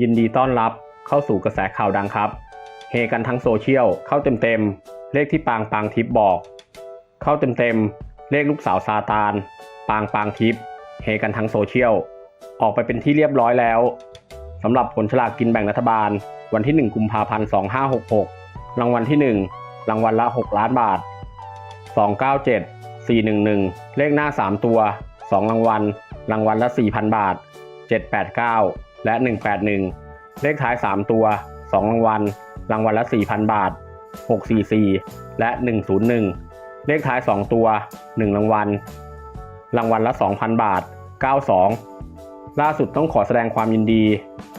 ยินดีต้อนรับเข้าสู่กระแสข่าวดังครับ เฮกันทั้งโซเชียล เข้าเต็มๆ เลขที่ปางปางทิปบอก เข้าเต็มๆ เลขลูกสาวซาตาน ปางปางทิปเฮกันทั้งโซเชียล ออกไปเป็นที่เรียบร้อยแล้วสำหรับผลฉลากกินแบ่งรัฐบาล วันที่ 1 กุมภาพันธ์ 2566 รางวัลที่ 1 รางวัลละ 6 ล้านบาท 297 411 เลขหน้า 3 ตัว 2 รางวัล รางวัลละ 4,000 บาท 789 และ 181 เลขท้าย 3 ตัว 2 รางวัล รางวัลละ 4,000 บาท 644 และ 101 เลขท้าย 2 ตัว 1 รางวัล รางวัลละ 2,000 บาท 92 ล่าสุดต้องขอแสดงความยินดี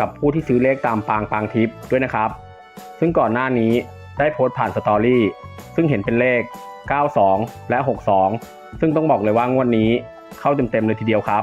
กับผู้ที่ซื้อเลขตามปางปางทิปด้วยนะครับ ซึ่งก่อนหน้านี้ได้โพสต์ผ่านสตอรี่ ซึ่งเห็นเป็นเลข 92 และ 62 ซึ่งต้องบอกเลยว่างวดนี้เข้าเต็มๆเลยทีเดียวครับ